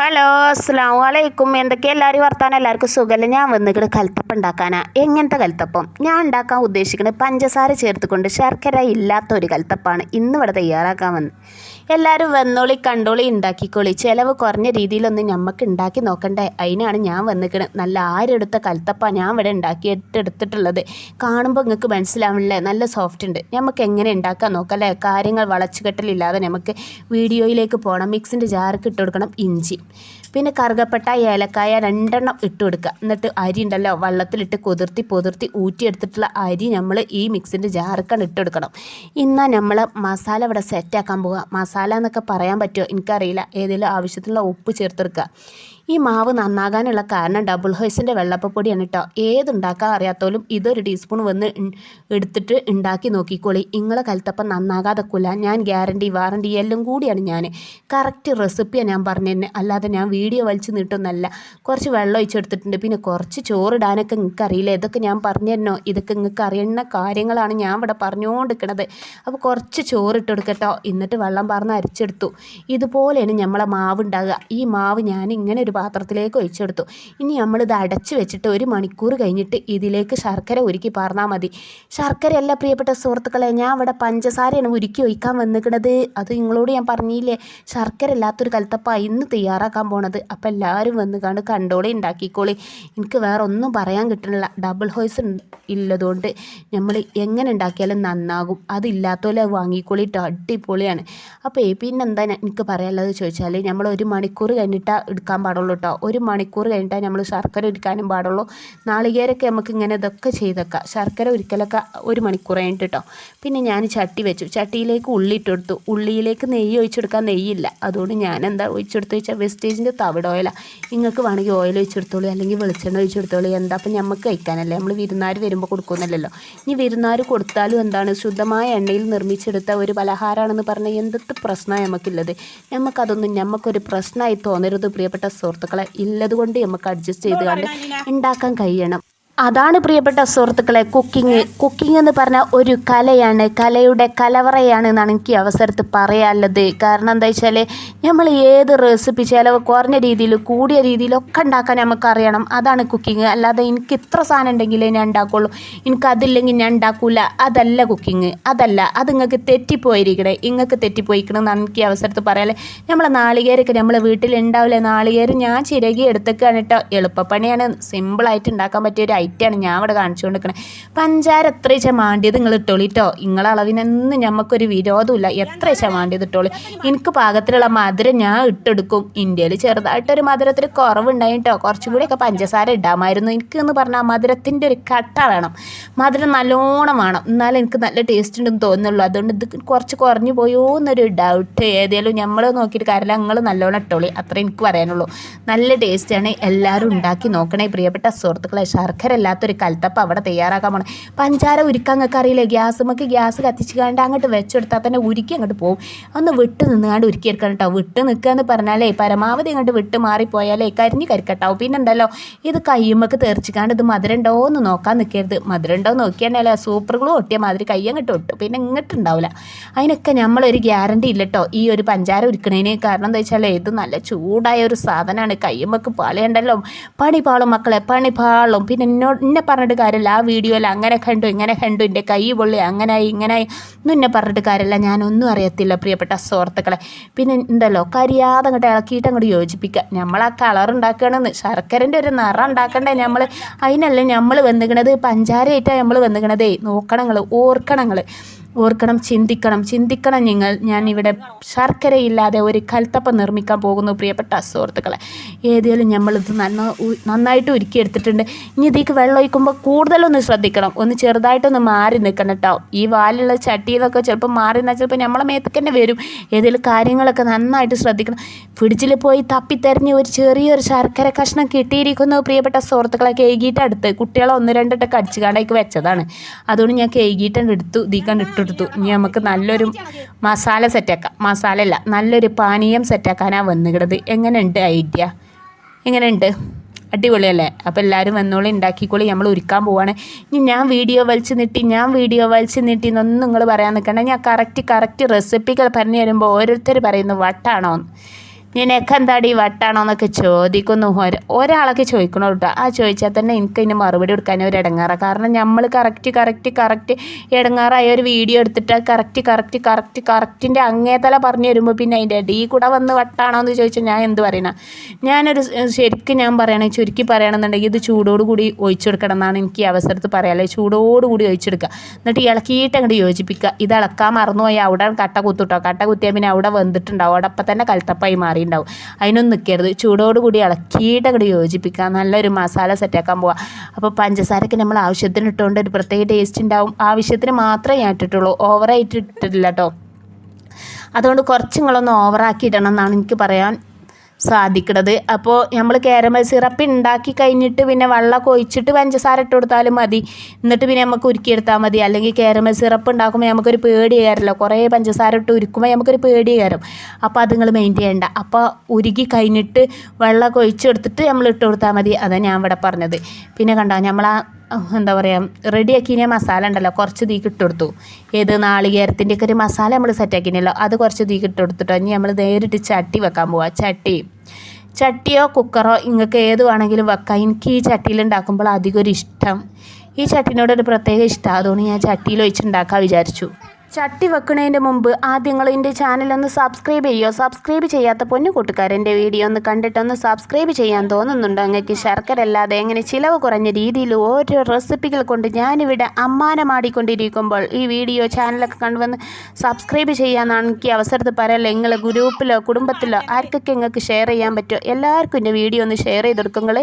Hello അസ്സാം വലൈക്കും എന്തൊക്കെ എല്ലാവരും വർത്താനം? എല്ലാവർക്കും സുഖമല്ല ഞാൻ വന്നിട്ട് കൽത്തപ്പം ഉണ്ടാക്കാനാ. എങ്ങനത്തെ കൽത്തപ്പം? ഞാൻ ഉണ്ടാക്കാൻ ഉദ്ദേശിക്കുന്നത് പഞ്ചസാര ചേർത്തുകൊണ്ട് ശർക്കര ഇല്ലാത്ത ഒരു കൽത്തപ്പാണ്. ഇന്ന് ഇവിടെ തയ്യാറാക്കാൻ വന്നത് എല്ലാവരും വന്നോളി കണ്ടോളി ഉണ്ടാക്കിക്കോളി. ചിലവ് കുറഞ്ഞ രീതിയിലൊന്ന് ഞമ്മക്ക് ഉണ്ടാക്കി നോക്കണ്ടേ? അതിനാണ് ഞാൻ വന്നിക്കണത് നല്ല ആരെടുത്ത കൽത്തപ്പ ഞാൻ ഇവിടെ ഉണ്ടാക്കിയിട്ടെടുത്തിട്ടുള്ളത് കാണുമ്പോൾ നിങ്ങൾക്ക് മനസ്സിലാവില്ലേ നല്ല സോഫ്റ്റ് ഉണ്ട്. നമുക്ക് എങ്ങനെ ഉണ്ടാക്കാൻ നോക്കല്ലേ കാര്യങ്ങൾ വളച്ചുകെട്ടലില്ലാതെ നമുക്ക് വീഡിയോയിലേക്ക് പോകണം മിക്സിന്റെ ജാർക്ക് ഇട്ട് കൊടുക്കണം ഇഞ്ചി. പിന്നെ കറുകപ്പെട്ട ഏലക്കായ രണ്ടെണ്ണം ഇട്ട് കൊടുക്കുക. എന്നിട്ട് അരി ഉണ്ടല്ലോ വെള്ളത്തിലിട്ട് കുതിർത്തി പൊതിർത്തി ഊറ്റിയെടുത്തിട്ടുള്ള അരി നമ്മൾ ഈ മിക്സിന്റെ ജാർക്കാണ് ഇട്ട് കൊടുക്കണം. ഇന്നാ നമ്മൾ മസാല ഇവിടെ സെറ്റാക്കാൻ പോവുക മസാല എന്നൊക്കെ പറയാൻ പറ്റുമോ? എനിക്കറിയില്ല. ഏതെങ്കിലും ആവശ്യത്തിനുള്ള ഉപ്പ് ചേർത്തെടുക്കുക. ഈ മാവ് നന്നാകാനുള്ള കാരണം ഡബിൾ ഹോയ്സിന്റെ വെള്ളപ്പപ്പൊടിയാണ് കേട്ടോ. ഏതുണ്ടാക്കാൻ അറിയാത്തോലും ഇതൊരു ടീസ്പൂൺ വന്ന് എടുത്തിട്ട് ഉണ്ടാക്കി നോക്കിക്കോളി. ഇങ്ങളെ കലത്തപ്പം നന്നാകാതെക്കില്ല ഞാൻ ഗ്യാരണ്ടി വാറണ്ടി എല്ലാം കൂടിയാണ് ഞാൻ. കറക്റ്റ് റെസിപ്പിയാണ് ഞാൻ പറഞ്ഞു തന്നെ അല്ലാതെ ഞാൻ വീഡിയോ വലിച്ചു നീട്ടുന്നല്ല കുറച്ച് വെള്ളം ഒഴിച്ചെടുത്തിട്ടുണ്ട്. പിന്നെ കുറച്ച് ചോറിടാനൊക്കെ നിങ്ങൾക്ക് അറിയില്ല ഇതൊക്കെ ഞാൻ പറഞ്ഞു തന്നോ ഇതൊക്കെ നിങ്ങൾക്ക് അറിയുന്ന കാര്യങ്ങളാണ് ഞാൻ ഇവിടെ പറഞ്ഞുകൊണ്ടിരിക്കണത്. അപ്പോൾ കുറച്ച് ചോറിട്ട് കൊടുക്കട്ടോ എന്നിട്ട് വെള്ളം പറഞ്ഞ് അരിച്ചെടുത്തു. ഇതുപോലെയാണ് നമ്മളെ മാവ് ഉണ്ടാകുക ഈ മാവ് ഞാൻ ഇങ്ങനെ ഒരു പാത്രത്തിലേക്ക് ഒഴിച്ചെടുത്തു. ഇനി നമ്മളിത് അടച്ചു വെച്ചിട്ട് ഒരു മണിക്കൂർ കഴിഞ്ഞിട്ട് ഇതിലേക്ക് ശർക്കര ഉരുക്കി പാർന്നാൽ മതി. ശർക്കരയല്ല പ്രിയപ്പെട്ട സുഹൃത്തുക്കളെ ഞാൻ ഇവിടെ പഞ്ചസാരയാണ് ഉരുക്കി ഒഴിക്കാൻ വന്നിരിക്കുന്നത്. അത് നിങ്ങളോട് ഞാൻ പറഞ്ഞില്ലേ ശർക്കര ഇല്ലാത്തൊരു കലത്തപ്പ ഇന്ന് തയ്യാറാക്കാൻ പോണത്. അപ്പോൾ എല്ലാവരും വന്ന് കണ്ട് കണ്ടോളി ഉണ്ടാക്കിക്കോളി എനിക്ക് വേറെ ഒന്നും പറയാൻ കിട്ടണില്ല. ഡബിൾ ഹോയ്സ് ഇല്ലതുകൊണ്ട് നമ്മൾ എങ്ങനെ ഉണ്ടാക്കിയാലും നന്നാകും. അതില്ലാത്തോലെ വാങ്ങിക്കോളിട്ട് അടിപൊളിയാണ്. അപ്പോൾ പിന്നെന്താ ഞാൻ- എനിക്ക് പറയാനുള്ളത് ചോദിച്ചാൽ നമ്മൾ ഒരു മണിക്കൂർ കഴിഞ്ഞിട്ടാ എടുക്കാൻ പാടുള്ളൂ കേട്ടോ ഒരു മണിക്കൂർ കഴിഞ്ഞിട്ടാണ് നമ്മൾ ശർക്കര ഒരുക്കാനും പാടുള്ളൂ. നാളികേരൊക്കെ നമുക്ക് ഇങ്ങനെ ഇതൊക്കെ ചെയ്തേക്കാം. ശർക്കര ഒരുക്കലൊക്കെ ഒരു മണിക്കൂർ കഴിഞ്ഞിട്ട് കേട്ടോ പിന്നെ ഞാൻ ചട്ടി വെച്ചു. ചട്ടിയിലേക്ക് ഉള്ളി ഇട്ട് കൊടുത്തു. ഉള്ളിയിലേക്ക് നെയ്യ് ഒഴിച്ചെടുക്കാൻ നെയ്യില്ല. അതുകൊണ്ട് ഞാൻ എന്താ ഒഴിച്ചെടുത്ത് വെച്ചാൽ വെസ്റ്റേജിന്റെ തവിട് ഓയിലാണ് നിങ്ങൾക്ക് വേണമെങ്കിൽ ഓയിൽ ഒഴിച്ചെടുത്തോളൂ അല്ലെങ്കിൽ വെളിച്ചെണ്ണ ഒഴിച്ചെടുത്തോളൂ എന്താ അപ്പം നമുക്ക് കഴിക്കാനല്ലേ. നമ്മൾ വിരുന്നാർ വരുമ്പോൾ കൊടുക്കുന്നില്ലല്ലോ ഇനി വിരുന്നാർ കൊടുത്താലും എന്താണ്? ശുദ്ധമായ എണ്ണയിൽ നിർമ്മിച്ചെടുത്ത ഒരു പലഹാരമാണെന്ന് പറഞ്ഞാൽ എന്തൊക്കെ പ്രശ്നമാണ് നമുക്കുള്ളത് നമുക്കതൊന്നും നമുക്കൊരു പ്രശ്നമായി തോന്നരുത് പ്രിയപ്പെട്ട സുഹൃത്തുക്കളെ. ഇല്ലതുകൊണ്ട് നമുക്ക് അഡ്ജസ്റ്റ് ചെയ്ത് കണ്ട് ഉണ്ടാക്കാൻ കഴിയണം. അതാണ് പ്രിയപ്പെട്ട സുഹൃത്തുക്കളെ കുക്കിംഗ്. കുക്കിംഗ് എന്ന് പറഞ്ഞാൽ ഒരു കലയാണ്. കലയുടെ കലവറയാണ് എന്നാണ് എനിക്ക് അവസരത്ത് പറയാനുള്ളത്. കാരണം എന്താ വെച്ചാൽ നമ്മൾ ഏത് റെസിപ്പി ചിലവ് കുറഞ്ഞ രീതിയിൽ കൂടിയ രീതിയിലൊക്കെ ഉണ്ടാക്കാൻ നമുക്ക് അറിയണം അതാണ് കുക്കിംഗ്. അല്ലാതെ എനിക്ക് ഇത്ര സാധനം ഉണ്ടെങ്കിലേ ഞാൻ ഉണ്ടാക്കുള്ളൂ. എനിക്ക് അതില്ലെങ്കിൽ ഞാൻ ഉണ്ടാക്കൂല. അതല്ല കുക്കിംഗ്. അതല്ല. അത് നിങ്ങൾക്ക് തെറ്റിപ്പോയിരിക്കണേ. നിങ്ങൾക്ക് തെറ്റിപ്പോയിക്കണം എന്നാണ് എനിക്ക് അവസരത്ത് പറയാല്ലേ നമ്മളെ നാളികേരൊക്കെ നമ്മളെ വീട്ടിലുണ്ടാവില്ലേ നാളികേരം ഞാൻ ചിരകി എടുത്തേക്കാണ് കേട്ടോ. എളുപ്പപ്പണിയാണ്. സിമ്പിളായിട്ട് ഉണ്ടാക്കാൻ പറ്റിയ ഒരു ഐറ്റമാണ് ഞാൻ ഇവിടെ കാണിച്ചു കൊണ്ടിരിക്കണത് പഞ്ചാര എത്ര വെച്ചാൽ മാണ്ടിയത് നിങ്ങൾ ഇട്ടോളിട്ടോ നിങ്ങളെ അളവിനൊന്നും ഞമ്മക്കൊരു വിരോധമില്ല എത്ര വെച്ചാൽ മാണ്ടിയത് ഇട്ടോളി. എനിക്ക് പാകത്തിലുള്ള മധുരം ഞാൻ ഇട്ടെടുക്കും. ഇന്ത്യയിൽ ചെറുതായിട്ടൊരു മധുരത്തിൽ കുറവുണ്ടായി കേട്ടോ കുറച്ചും കൂടിയൊക്കെ പഞ്ചസാര ഇടാമായിരുന്നു. എനിക്കെന്ന് പറഞ്ഞാൽ മധുരത്തിന്റെ ഒരു കട്ട വേണം. മധുരം നല്ലോണം വേണം. എന്നാലും എനിക്ക് നല്ല ടേസ്റ്റ് ഉണ്ടെന്ന് തോന്നുന്നുള്ളൂ. അതുകൊണ്ട് ഇത് കുറച്ച് കുറഞ്ഞു പോയോ എന്നൊരു ഡൗട്ട് ഏതായാലും നമ്മൾ നോക്കിയിട്ട് കാര്യമില്ല. നിങ്ങൾ നല്ലോണം ഇട്ടോളി. അത്ര എനിക്ക് പറയാനുള്ളൂ. നല്ല ടേസ്റ്റാണ് എല്ലാവരും ഉണ്ടാക്കി നോക്കണേ. പ്രിയപ്പെട്ട സുഹൃത്തുക്കളെ ശർക്കര ഇല്ലാത്തൊരു കൽത്തപ്പം അവിടെ തയ്യാറാക്കാൻ പോകണം പഞ്ചാര ഉരുക്കാൻ നിങ്ങൾക്ക് അറിയില്ലേ ഗ്യാസ് നമുക്ക് ഗ്യാസ് കത്തിച്ച് കണ്ട് അങ്ങോട്ട് വെച്ചെടുത്താൽ തന്നെ ഉരുക്കി അങ്ങോട്ട് പോകും ഒന്ന് വിട്ട് നിന്നുകാണ്ട് ഉരുക്കിയെടുക്കണം കേട്ടോ. വിട്ട് നിൽക്കുക എന്ന് പറഞ്ഞാലേ പരമാവധി അങ്ങോട്ട് വിട്ട് മാറിപ്പോയാലേ കരിഞ്ഞ് കരിക്കട്ടാവും. പിന്നുണ്ടല്ലോ ഇത് കയ്യുമ്മക്ക് തെറിച്ചിക്കാണ്ട് ഇത് മധുരം ഉണ്ടോ എന്ന് നോക്കാൻ നിൽക്കരുത്. മധുരം ഉണ്ടോ നോക്കിയാണല്ലോ സൂപ്പർ ഗ്ലൂ ഒട്ടിയ മാതിരി കൈ അങ്ങോട്ട് ഒട്ടു. പിന്നെ ഇങ്ങോട്ട് ഉണ്ടാവില്ല. അതിനൊക്കെ നമ്മളൊരു ഗ്യാരണ്ടി ഇല്ല കേട്ടോ. ഈ ഒരു പഞ്ചാര ഉരുക്കണേന് കാരണം എന്താ വെച്ചാൽ ഇത് നല്ല ചൂടായ ഒരു സാധനമാണ്. കയ്യുമ്മക്ക് പാളിയുണ്ടല്ലോ. പണി പാളും മക്കളെ പണി പാളും പിന്നെ എന്നോട് എന്നെ പറഞ്ഞിട്ട് കാര്യമില്ല ആ വീഡിയോയിൽ അങ്ങനെ കണ്ടു ഇങ്ങനെ കണ്ടു എന്റെ കൈ പൊള്ളി അങ്ങനായി ഇങ്ങനായി. ഒന്നും എന്നെ പറഞ്ഞിട്ട് കാര്യമില്ല ഞാനൊന്നും അറിയത്തില്ല പ്രിയപ്പെട്ട സുഹൃത്തുക്കളെ. പിന്നെ എന്തല്ലോ കരിയാതെ അങ്ങോട്ട് ഇളക്കിയിട്ട് അങ്ങോട്ട് യോജിപ്പിക്കുക നമ്മൾ ആ കളർ ഉണ്ടാക്കണമെന്ന് ശർക്കരന്റെ ഒരു നിറം ഉണ്ടാക്കണ്ടേ നമ്മൾ അതിനല്ലേ നമ്മൾ വന്നിക്കണത്? പഞ്ചാരയായിട്ടാണ് നമ്മൾ വന്നിക്കണതേ. നോക്കണം നിങ്ങൾ ഓർക്കണം നിങ്ങൾ ഓർക്കണം ചിന്തിക്കണം. ചിന്തിക്കണം നിങ്ങൾ. ഞാൻ ഇവിടെ ശർക്കരയില്ലാതെ ഒരു കൽത്തപ്പം നിർമ്മിക്കാൻ പോകുന്നു പ്രിയപ്പെട്ട സുഹൃത്തുക്കളെ. ഏതായാലും നമ്മളിത് നന്ന നന്നായിട്ട് ഉരുക്കിയെടുത്തിട്ടുണ്ട്. ഇനി ഇതിലേക്ക് വെള്ളം ഒഴിക്കുമ്പോൾ കൂടുതലൊന്ന് ശ്രദ്ധിക്കണം. ഒന്ന് ചെറുതായിട്ടൊന്ന് മാറി നിൽക്കണം കേട്ടോ. ഈ വാലുള്ള ചട്ടിയിലൊക്കെ ചിലപ്പോൾ മാറി നിന്നാൽ ചിലപ്പോൾ നമ്മളെ മേത്തേക്ക് തന്നെ വരും. ഏതെങ്കിലും കാര്യങ്ങളൊക്കെ നന്നായിട്ട് ശ്രദ്ധിക്കണം. ഫ്രിഡ്ജിൽ പോയി തപ്പിത്തെറിഞ്ഞ് ഒരു ചെറിയൊരു ശർക്കര കഷ്ണം കിട്ടിയിരിക്കുന്നു പ്രിയപ്പെട്ട സുഹൃത്തുക്കളെ. കേകിയിട്ട് കുട്ടികളെ ഒന്ന് രണ്ടിട്ടൊക്കെ അടിച്ചു കാണ്ടേക്ക് വെച്ചതാണ്. അതുകൊണ്ട് ഞാൻ കേകിയിട്ടുണ്ട് എടുത്തു. ദീക്കണ്ട് ഇട്ടെടുത്തു ഇനി നമുക്ക് നല്ലൊരു മസാല സെറ്റാക്കാം. മസാല അല്ല നല്ലൊരു പാനീയം സെറ്റാക്കാനാണ് വന്നുകിടത് എങ്ങനെയുണ്ട് ഐഡിയ? എങ്ങനെയുണ്ട്? അടിപൊളിയല്ലേ? അപ്പോൾ എല്ലാവരും വന്നോളി ഉണ്ടാക്കിക്കോളി. നമ്മൾ ഒരുക്കാൻ പോവാണ്. ഇനി ഞാൻ വീഡിയോ വലിച്ചു നീട്ടി ഞാൻ വീഡിയോ വലിച്ചു നീട്ടി എന്നൊന്നും നിങ്ങൾ പറയാൻ നിൽക്കണ്ട. ഞാൻ കറക്റ്റ് കറക്റ്റ് റെസിപ്പികൾ പറഞ്ഞു തരുമ്പോൾ ഓരോരുത്തർ പറയുന്നു വട്ടാണോ നിനക്കെന്താടി വട്ടാണോ എന്നൊക്കെ ചോദിക്കുന്നു. ഒര- ഒരാളൊക്കെ ചോദിക്കണോ കേട്ടോ ആ ചോദിച്ചാൽ തന്നെ എനിക്ക് അതിന് മറുപടി കൊടുക്കാൻ ഒരു ഇടങ്ങാറാണ് കാരണം നമ്മൾ കറക്റ്റ് കറക്റ്റ് കറക്റ്റ് ഇടങ്ങാറായ ഒരു വീഡിയോ എടുത്തിട്ട് കറക്റ്റ് കറക്റ്റ് കറക്റ്റ് കറക്റ്റിന്റെ അങ്ങേതല പറഞ്ഞു വരുമ്പോൾ പിന്നെ അതിന്റെ ഡി കൂടെ വന്ന് വട്ടാണോ എന്ന് ചോദിച്ചാൽ ഞാൻ എന്ത് പറയണ? ഞാനൊരു ശരിക്കും ഞാൻ പറയണേ ചുരുക്കി പറയണമെന്നുണ്ടെങ്കിൽ ഇത് ചൂടോട് കൂടി ഒഴിച്ചു കൊടുക്കണം എന്നാണ് എനിക്ക് ഈ അവസരത്തിൽ ചൂടോട് കൂടി ഒഴിച്ചെടുക്കുക എന്നിട്ട് ഇളക്കിയിട്ട് അങ്ങോട്ട് യോജിപ്പിക്കുക. ഇത് ഇളക്കാൻ മറന്നുപോയി അവിടെ കട്ട കുത്തുട്ടോ. കട്ട കുത്തിയാൽ പിന്നെ അവിടെ വന്നിട്ടുണ്ടാവും. അവിടെ അപ്പം തന്നെ കൽത്തപ്പായി മാറിയിട്ടുണ്ടാവും അതിനൊന്നും നിൽക്കരുത് ചൂടോട് കൂടി ഇളക്കിയിട്ട് അങ്ങോട്ട് യോജിപ്പിക്കുക. നല്ലൊരു മസാല സെറ്റാക്കാൻ പോവുക അപ്പോൾ പഞ്ചസാരയ്ക്ക് നമ്മൾ ആവശ്യത്തിന് ഇട്ടുകൊണ്ട് ഒരു പ്രത്യേക ടേസ്റ്റ് ഉണ്ടാവും. ആവശ്യത്തിന് മാത്രമേ ഞാൻ ഇട്ടിട്ടുള്ളൂ. ഓവറായിട്ട് ഇട്ടിട്ടില്ല കേട്ടോ അതുകൊണ്ട് കുറച്ച് നിങ്ങളൊന്ന് ഓവറാക്കി ഇടണം എന്നാണ് എനിക്ക് പറയാൻ സാധിക്കണത്. അപ്പോൾ നമ്മൾ കാരമൽ സിറപ്പ് ഉണ്ടാക്കി കഴിഞ്ഞിട്ട് പിന്നെ വെള്ളം ഒഴിച്ചിട്ട് പഞ്ചസാര ഇട്ട് കൊടുത്താലും മതി. എന്നിട്ട് പിന്നെ നമുക്ക് ഉരുക്കിയെടുത്താൽ മതി. അല്ലെങ്കിൽ കാരമൽ സിറപ്പ് ഉണ്ടാക്കുമ്പോൾ നമുക്കൊരു പേടി കയറില്ല കുറേ പഞ്ചസാര ഇട്ട് ഉരുക്കുമ്പോൾ നമുക്കൊരു പേടി കയറും അപ്പോൾ അത് നിങ്ങൾ മെയിന്റെയിൻ ചെയ്യേണ്ട. അപ്പോൾ ഉരുകി കഴിഞ്ഞിട്ട് വെള്ളം ഒഴിച്ചെടുത്തിട്ട് നമ്മൾ ഇട്ട് കൊടുത്താൽ മതി. അതാണ് ഞാൻ ഇവിടെ പറഞ്ഞത്. പിന്നെ കണ്ടോ? നമ്മൾ ആ എന്താ പറയുക റെഡിയാക്കിയ മസാല ഉണ്ടല്ലോ കുറച്ച് തീ കിട്ടുകൊടുത്തു കൊടുത്തു ഏത് നാളികേരത്തിന്റെ ഒക്കെ ഒരു മസാല നമ്മൾ സെറ്റാക്കിനല്ലോ അത് കുറച്ച് തീ കിട്ടുകൊടുത്തിട്ടോ ഇനി നമ്മൾ നേരിട്ട് ചട്ടി വെക്കാൻ പോവാം ചട്ടി. ചട്ടിയോ കുക്കറോ നിങ്ങൾക്ക് ഏത് വേണമെങ്കിലും വെക്കാം. എനിക്ക് ഈ ചട്ടിയിൽ ഉണ്ടാക്കുമ്പോൾ അധികം ഒരു ഇഷ്ടം. ഈ ചട്ടിനോടൊരു പ്രത്യേക ഇഷ്ടം. അതുകൊണ്ട് ഞാൻ ചട്ടിയിൽ വെച്ചുണ്ടാക്കാൻ വിചാരിച്ചു. ചട്ടി വെക്കുന്നതിന്റെ മുമ്പ് ആദ്യം നിങ്ങൾ എന്റെ ചാനലൊന്ന് സബ്സ്ക്രൈബ് ചെയ്യുമോ സബ്സ്ക്രൈബ് ചെയ്യാത്ത പൊന്നു കൂട്ടുകാരന്റെ വീഡിയോ ഒന്ന് കണ്ടിട്ടൊന്ന് സബ്സ്ക്രൈബ് ചെയ്യാൻ തോന്നുന്നുണ്ടോ. അങ്ങക്ക് ശർക്കര അല്ലാതെ എങ്ങനെ ചിലവ് കുറഞ്ഞ രീതിയിൽ ഓരോ റെസിപ്പികൾ കൊണ്ട് ഞാനിവിടെ അമ്മാനമാടിക്കൊണ്ടിരിക്കുമ്പോൾ ഈ വീഡിയോ ചാനലൊക്കെ കണ്ടുവന്ന് സബ്സ്ക്രൈബ് ചെയ്യാമെന്നാണ് എനിക്ക് അവസരത്തിൽ പറയല്ലോ നിങ്ങൾ ഗ്രൂപ്പിലോ കുടുംബത്തിലോ ആർക്കൊക്കെ നിങ്ങൾക്ക് ഷെയർ ചെയ്യാൻ പറ്റുമോ? എല്ലാവർക്കും എന്റെ വീഡിയോ ഒന്ന് ഷെയർ ചെയ്ത് കൊടുക്കുങ്ങൾ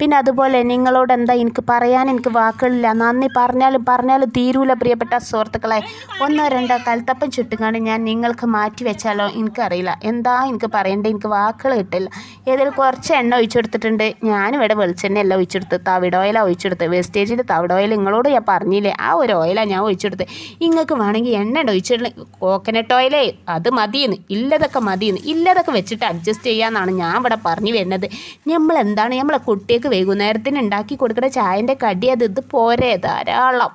പിന്നെ അതുപോലെ നിങ്ങളോട് എന്താ എനിക്ക് പറയാൻ എനിക്ക് വാക്കുകളില്ല. നന്ദി പറഞ്ഞാലും പറഞ്ഞാലും തീരൂല പ്രിയപ്പെട്ട സുഹൃത്തുക്കളെ. ഒന്നോ രണ്ടോ കൽത്തപ്പം ചുട്ടുകാണ്ട് ഞാൻ നിങ്ങൾക്ക് മാറ്റി വെച്ചാലോ എനിക്കറിയില്ല. എന്താ എനിക്ക് പറയേണ്ടത് എനിക്ക് വാക്കുകൾ കിട്ടില്ല. ഏതിൽ കുറച്ച് എണ്ണ ഒഴിച്ചെടുത്തിട്ടുണ്ട് ഞാനിവിടെ വെളിച്ചെണ്ണയല്ല ഒഴിച്ചെടുത്ത് തവിട് ഓയിലാണ് ഒഴിച്ചെടുത്ത് വേസ്റ്റേജിന്റെ തവിട് ഓയിൽ നിങ്ങളോട് ഞാൻ പറഞ്ഞില്ലേ? ആ ഒരു ഓയില ഞാൻ ഒഴിച്ചെടുത്ത് നിങ്ങൾക്ക് വേണമെങ്കിൽ എണ്ണ ഒഴിച്ചിടണം കോക്കനട്ട് ഓയിലേ അത് മതിയെന്ന്. ഇല്ലതൊക്കെ മതിയെന്ന്. ഇല്ലതൊക്കെ വെച്ചിട്ട് അഡ്ജസ്റ്റ് ചെയ്യാമെന്നാണ് ഞാൻ ഇവിടെ പറഞ്ഞു വരുന്നത്. നമ്മൾ എന്താണ് നമ്മളെ കുട്ടിക്ക് വൈകുന്നേരത്തിന് ഉണ്ടാക്കി കൊടുക്കുന്ന ചായന്റെ കടി അത് ഇത് പോരെ ധാരാളം.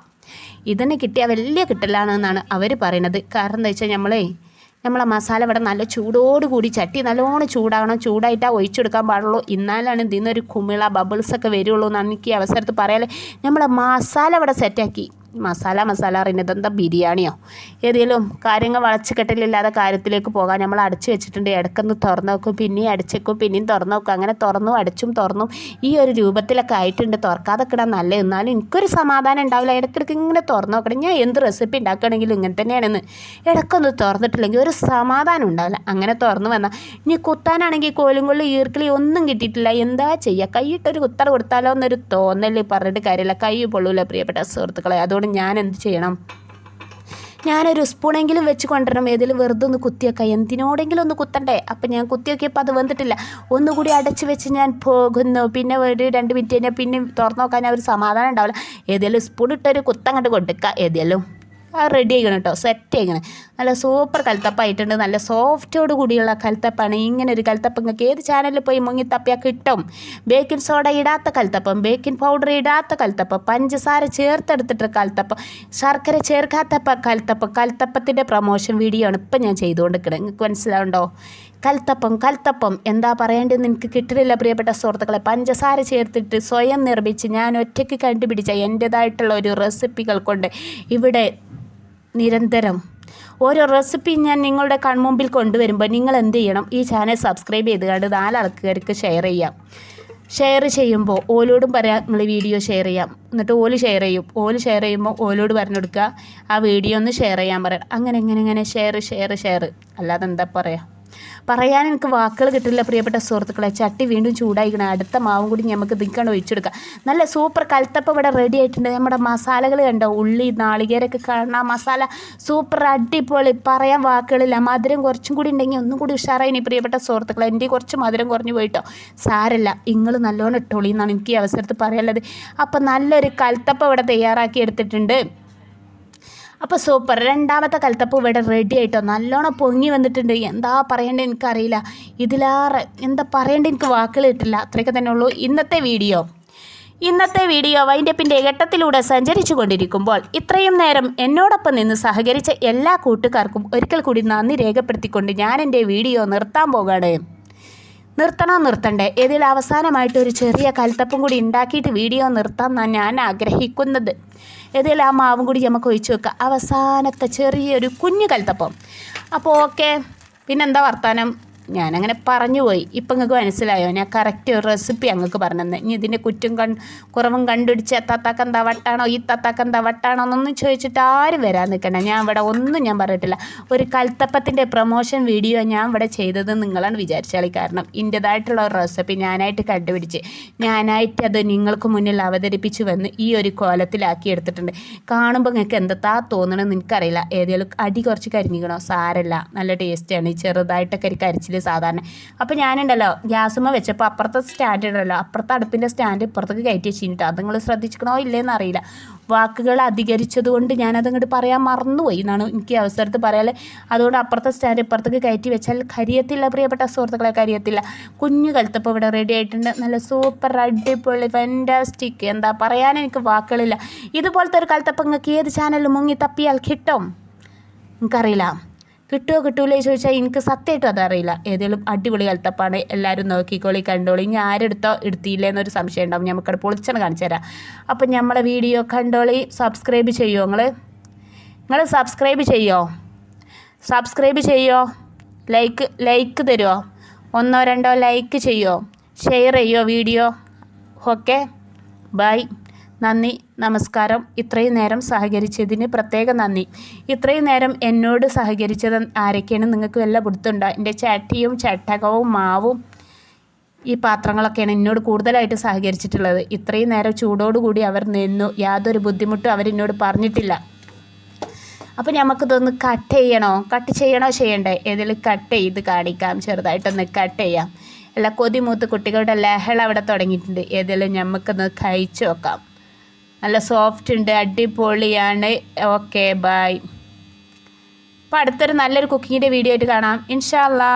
ഇതിന് കിട്ടിയ വലിയ കിട്ടലാണെന്നാണ് അവർ പറയുന്നത് കാരണം എന്താ വെച്ചാൽ നമ്മളേ നമ്മളെ മസാല ഇവിടെ നല്ല ചൂടോട് കൂടി ചട്ടി നല്ലോണം ചൂടാകണം ചൂടായിട്ടാ ഒഴിച്ചെടുക്കാൻ പാടുള്ളൂ. എന്നാലാണ് ഇതിൽ നിന്നൊരു കുമിള ബബിൾസൊക്കെ വരുള്ളൂ എന്നാണ് എനിക്ക് അവസരത്ത് പറയാല്ലേ നമ്മളെ മസാല ഇവിടെ സെറ്റാക്കി മസാല മസാല അറിയുന്നത് എന്താ ബിരിയാണിയോ? ഏതെങ്കിലും കാര്യങ്ങൾ വളച്ച് കെട്ടലില്ലാതെ കാര്യത്തിലേക്ക് പോകാൻ നമ്മൾ അടച്ചു വെച്ചിട്ടുണ്ട്. ഇടക്കൊന്ന് തുറന്നു നോക്കും പിന്നെയും അടച്ചേക്കും പിന്നെയും തുറന്നു നോക്കും. അങ്ങനെ തുറന്നു അടച്ചും തുറന്നും ഈ ഒരു രൂപത്തിലൊക്കെ ആയിട്ടുണ്ട്. തുറക്കാതെ കിടാൻ നല്ല എന്നാലും എനിക്കൊരു സമാധാനം ഉണ്ടാവില്ല. ഇടയ്ക്കിടയ്ക്ക് ഇങ്ങനെ തുറന്നു നോക്കണം. ഞാൻ എന്ത് റെസിപ്പി ഉണ്ടാക്കുകയാണെങ്കിലും ഇങ്ങനെ തന്നെയാണെന്ന്. ഇടയ്ക്കൊന്ന് തുറന്നിട്ടില്ലെങ്കിൽ ഒരു സമാധാനം ഉണ്ടാവില്ല. അങ്ങനെ തുറന്നു വന്നാൽ ഇനി കുത്താനാണെങ്കിൽ കോലും കൊള്ളി ഈർക്കിളി ഒന്നും കിട്ടിയിട്ടില്ല. എന്താ ചെയ്യുക? കൈയിട്ടൊരു കുത്തറ കൊടുത്താലോ എന്നൊരു തോന്നൽ പറഞ്ഞിട്ട് കാര്യമില്ല. കൈ പൊള്ളൂല പ്രിയപ്പെട്ട സുഹൃത്തുക്കളെ. അതുകൊണ്ട് ഞാൻ എന്ത് ചെയ്യണം? ഞാനൊരു സ്പൂണെങ്കിലും വെച്ച് കൊണ്ടുവരണം. ഏതെങ്കിലും വെറുതെ ഒന്ന് കുത്തിയൊക്കെ. എന്തിനോടെങ്കിലും ഒന്ന് കുത്തണ്ടേ? അപ്പം ഞാൻ കുത്തിയൊക്കെയപ്പോൾ അത് വന്നിട്ടില്ല. ഒന്നുകൂടി അടച്ച് വെച്ച് ഞാൻ പോകുന്നു. പിന്നെ ഒരു രണ്ട് മിനിറ്റ് കഴിഞ്ഞാൽ പിന്നെ തുറന്നു നോക്കാൻ ഒരു സമാധാനം ഉണ്ടാവില്ല. ഏതെങ്കിലും സ്പൂൺ ഇട്ടൊരു കുത്തങ്ങോട്ട് കൊടുക്കുക. ഏതെങ്കിലും. റെഡി ആയിക്കണം കേട്ടോ സെറ്റ് ആയിക്കണം. നല്ല സൂപ്പർ കൽത്തപ്പായിട്ടുണ്ട്. നല്ല സോഫ്റ്റോട് കൂടിയുള്ള കൽത്തപ്പാണ്. ഇങ്ങനെ ഒരു കൽത്തപ്പം നിങ്ങൾക്ക് ഏത് ചാനലിൽ പോയി മുങ്ങി തപ്പിയാൽ കിട്ടും? ബേക്കിംഗ് സോഡ ഇടാത്ത കൽത്തപ്പം ബേക്കിംഗ് പൗഡർ ഇടാത്ത കൽത്തപ്പം പഞ്ചസാര ചേർത്തെടുത്തിട്ട് കൽത്തപ്പം ശർക്കര ചേർക്കാത്ത കൽത്തപ്പ കൽത്തപ്പം കൽത്തപ്പത്തിന്റെ പ്രൊമോഷൻ വീഡിയോ ആണ് ഇപ്പം ഞാൻ ചെയ്തുകൊണ്ടിരിക്കുന്നത്. നിങ്ങൾക്ക് മനസ്സിലാവുണ്ടോ? കൽത്തപ്പം കൽത്തപ്പം. എന്താ പറയേണ്ടതെന്ന് എനിക്ക് കിട്ടുന്നില്ല പ്രിയപ്പെട്ട സുഹൃത്തുക്കളെ. പഞ്ചസാര ചേർത്തിട്ട് സ്വയം നിർമ്മിച്ച് ഞാൻ ഒറ്റയ്ക്ക് കണ്ടുപിടിച്ച എന്റേതായിട്ടുള്ള ഒരു റെസിപ്പികൾ കൊണ്ട് ഇവിടെ നിരന്തരം ഓരോ റെസിപ്പി ഞാൻ നിങ്ങളുടെ കൺമുമ്പിൽ കൊണ്ടുവരുമ്പോൾ നിങ്ങൾ എന്ത് ചെയ്യണം? ഈ ചാനൽ സബ്സ്ക്രൈബ് ചെയ്ത് കണ്ട് നാലാൾക്കാർക്ക് ഷെയർ ചെയ്യാം. ഷെയർ ചെയ്യുമ്പോൾ ഓലോടും പറയാം നിങ്ങൾ വീഡിയോ ഷെയർ ചെയ്യാം. എന്നിട്ട് ഓൽ ഷെയർ ചെയ്യും. ഓൽ ഷെയർ ചെയ്യുമ്പോൾ ഓലോട് പറഞ്ഞു കൊടുക്കുക ആ വീഡിയോ ഒന്ന് ഷെയർ ചെയ്യാൻ പറയാം അങ്ങനെ ഇങ്ങനെ ഇങ്ങനെ ഷെയർ ഷെയർ ഷെയർ. അല്ലാതെ എന്താ പറയുക പറയാൻ എനിക്ക് വാക്കുകൾ കിട്ടില്ല പ്രിയപ്പെട്ട സുഹൃത്തുക്കളെ. ചട്ടി വീണ്ടും ചൂടായിക്കണം. അടുത്ത മാവും കൂടി നമുക്ക് നിൽക്കണം ഒഴിച്ചെടുക്കാം. നല്ല സൂപ്പർ കൽത്തപ്പം ഇവിടെ റെഡി ആയിട്ടുണ്ട്. നമ്മുടെ മസാലകൾ കണ്ടോ? ഉള്ളി നാളികേരൊക്കെ കാണാൻ മസാല. സൂപ്പർ അടിപൊളി. പറയാൻ വാക്കുകളില്ല. മധുരം കുറച്ചും കൂടി ഉണ്ടെങ്കിൽ ഒന്നും കൂടി ഉഷാറായി ഇനി പ്രിയപ്പെട്ട സുഹൃത്തുക്കളെ. എന്റെ കുറച്ച് മധുരം കുറഞ്ഞു പോയിട്ടോ? സാരല്ല. നിങ്ങൾ നല്ലോണം ഇട്ടോളി എന്നാണ് എനിക്ക് ഈ അവസരത്തിൽ പറയാനുള്ളത്. അപ്പം നല്ലൊരു കൽത്തപ്പം ഇവിടെ തയ്യാറാക്കി എടുത്തിട്ടുണ്ട്. അപ്പോൾ സൂപ്പർ. രണ്ടാമത്തെ കൽത്തപ്പം ഇവിടെ റെഡി ആയിട്ടോ? നല്ലോണം പൊങ്ങി വന്നിട്ടുണ്ട്. എന്താ പറയേണ്ടത് എനിക്കറിയില്ല. ഇതിലാറെ എന്താ പറയേണ്ടത് എനിക്ക് വാക്കുകൾ കിട്ടില്ല. അത്രയൊക്കെ തന്നെ ഉള്ളൂ. ഇന്നത്തെ വീഡിയോ. ഇന്നത്തെ വീഡിയോ വൈൻഡപ്പിന്റെ ഘട്ടത്തിലൂടെ സഞ്ചരിച്ചു കൊണ്ടിരിക്കുമ്പോൾ ഇത്രയും നേരം എന്നോടൊപ്പം നിന്ന് സഹകരിച്ച എല്ലാ കൂട്ടുകാർക്കും ഒരിക്കൽ കൂടി നന്ദി രേഖപ്പെടുത്തിക്കൊണ്ട് ഞാൻ എന്റെ വീഡിയോ നിർത്താൻ പോകാണ്. നിർത്തണോ നിർത്തണ്ടേ? ഇതിൽ അവസാനമായിട്ട് ഒരു ചെറിയ കൽത്തപ്പം കൂടി ഉണ്ടാക്കിയിട്ട് വീഡിയോ നിർത്താം ഞാൻ ആഗ്രഹിക്കുന്നത്. ഇതിൽ ആ മാവും കൂടി നമുക്ക് ഒഴിച്ചു വെക്കുക അവസാനത്തെ ചെറിയൊരു കുഞ്ഞു കൽത്തപ്പം. അപ്പോൾ ഓക്കെ. പിന്നെന്താ വർത്താനം? ഞാനങ്ങനെ പറഞ്ഞു പോയി. ഇപ്പം നിങ്ങൾക്ക് മനസ്സിലായോ? ഞാൻ കറക്റ്റ് ഒരു റെസിപ്പി അങ്ങക്ക് പറഞ്ഞത് ഇനി ഇതിന്റെ കുറ്റും കൺ കുറവും കണ്ടുപിടിച്ച് തത്താക്ക എന്താ വട്ടാണോ ഈ തത്താക്ക എന്താ വട്ടാണോ എന്നൊന്നും ചോദിച്ചിട്ട് ആരും വരാൻ നിൽക്കണ്ട. ഞാൻ ഇവിടെ ഒന്നും ഞാൻ പറഞ്ഞിട്ടില്ല. ഒരു കൽത്തപ്പത്തിന്റെ പ്രൊമോഷൻ വീഡിയോ ഞാൻ ഇവിടെ ചെയ്തത് നിങ്ങളാണ് വിചാരിച്ചാളി കാരണം. ഇന്റേതായിട്ടുള്ള ഒരു റെസിപ്പി ഞാനായിട്ട് കണ്ടുപിടിച്ച് ഞാനായിട്ട് അത് നിങ്ങൾക്ക് മുന്നിൽ അവതരിപ്പിച്ച് വന്ന് ഈ ഒരു കോലത്തിലാക്കി എടുത്തിട്ടുണ്ട്. കാണുമ്പോൾ നിങ്ങൾക്ക് എന്താ തോന്നണമെന്ന് എനിക്കറിയില്ല. ഏതെങ്കിലും അടി കുറച്ച് കരിഞ്ഞിക്കണോ? സാരല്ല. നല്ല ടേസ്റ്റാണ് ചെറുതായിട്ടൊക്കെ ഒരു കരിച്ചിൽ സാധാരണ. അപ്പോൾ ഞാനുണ്ടല്ലോ ഗ്യാസുമ്മ വെച്ചപ്പോൾ അപ്പുറത്തെ സ്റ്റാൻഡ് ഉണ്ടല്ലോ അപ്പുറത്തെ അടുപ്പിന്റെ സ്റ്റാൻഡ് ഇപ്പുറത്തേക്ക് കയറ്റി വെച്ചിട്ട് അത് നിങ്ങൾ ശ്രദ്ധിച്ചിക്കണോ ഇല്ലേന്ന് അറിയില്ല. വാക്കുകൾ അധികരിച്ചത് കൊണ്ട് ഞാനതങ്ങോട്ട് പറയാൻ മറന്നുപോയി എന്നാണ് എനിക്ക് അവസരത്ത് പറയാൻ അതുകൊണ്ട് അപ്പുറത്തെ സ്റ്റാൻഡ് ഇപ്പുറത്തേക്ക് കയറ്റി വെച്ചാൽ കരിയത്തില്ല പ്രിയപ്പെട്ട സുഹൃത്തുക്കളെ കരിയത്തില്ല. കുഞ്ഞു കലത്തപ്പോൾ ഇവിടെ റെഡി ആയിട്ടുണ്ട്. നല്ല സൂപ്പർ അടിപൊളി ഫാന്റാസ്റ്റിക് എന്താ പറയാൻ എനിക്ക് വാക്കുകളില്ല. ഇതുപോലത്തെ ഒരു കലത്തപ്പം നിങ്ങൾക്ക് ഏത് ചാനലിൽ മുങ്ങി തപ്പിയാൽ കിട്ടും? എനിക്കറിയില്ല കിട്ടുമോ കിട്ടൂലേ ചോദിച്ചാൽ എനിക്ക് സത്യമായിട്ടും അതറിയില്ല. ഏതെങ്കിലും അടിപൊളി കലത്തപ്പാണ് എല്ലാവരും നോക്കിക്കോളി കണ്ടോളി. ഇനി ആരെടുത്തോ എടുത്തില്ലേ എന്നൊരു സംശയം ഉണ്ടാവും. നമുക്കത് പൊളിച്ചാണ് കാണിച്ചു തരാം. അപ്പം നമ്മളെ വീഡിയോ കണ്ടോളി സബ്സ്ക്രൈബ് ചെയ്യുമോ നിങ്ങൾ നിങ്ങൾ സബ്സ്ക്രൈബ് ചെയ്യോ? സബ്സ്ക്രൈബ് ചെയ്യോ? ലൈക്ക് ലൈക്ക് തരുമോ ഒന്നോ രണ്ടോ ലൈക്ക് ചെയ്യുമോ ഷെയർ ചെയ്യുമോ വീഡിയോ? ഓക്കെ ബൈ നന്ദി നമസ്കാരം. ഇത്രയും നേരം സഹകരിച്ചതിന് പ്രത്യേക നന്ദി. ഇത്രയും നേരം എന്നോട് സഹകരിച്ചത് ആരൊക്കെയാണ്? നിങ്ങൾക്ക് വല്ല പിടുത്തുണ്ടോ എന്റെ ചട്ടിയും ചട്ടകവും മാവും ഈ പാത്രങ്ങളൊക്കെയാണ് എന്നോട് കൂടുതലായിട്ട് സഹകരിച്ചിട്ടുള്ളത്. ഇത്രയും നേരം ചൂടോടുകൂടി അവർ നിന്നു. യാതൊരു ബുദ്ധിമുട്ടും അവരെന്നോട് പറഞ്ഞിട്ടില്ല. അപ്പോൾ നമുക്കിതൊന്ന് കട്ട് ചെയ്യണോ? കട്ട് ചെയ്യണോ? ചെയ്യണ്ടേ? ഇതിൽ കട്ട് ചെയ്ത് കാണിക്കാം. ചെറുതായിട്ടൊന്ന് കട്ട് ചെയ്യാം. അല്ല കൊതിമൂത്ത് കുട്ടികളുടെ ലഹള അവിടെ തുടങ്ങിയിട്ടുണ്ട്. ഏതെങ്കിലും നമുക്കൊന്ന് കഴിച്ചു നോക്കാം. നല്ല സോഫ്റ്റ് ഉണ്ട് അടിപൊളിയാണ്. ഓക്കെ ബൈ അപ്പോൾ അടുത്തൊരു നല്ലൊരു കുക്കിങ്ങിന്റെ വീഡിയോ ആയിട്ട് കാണാം. ഇൻഷാല്ലാ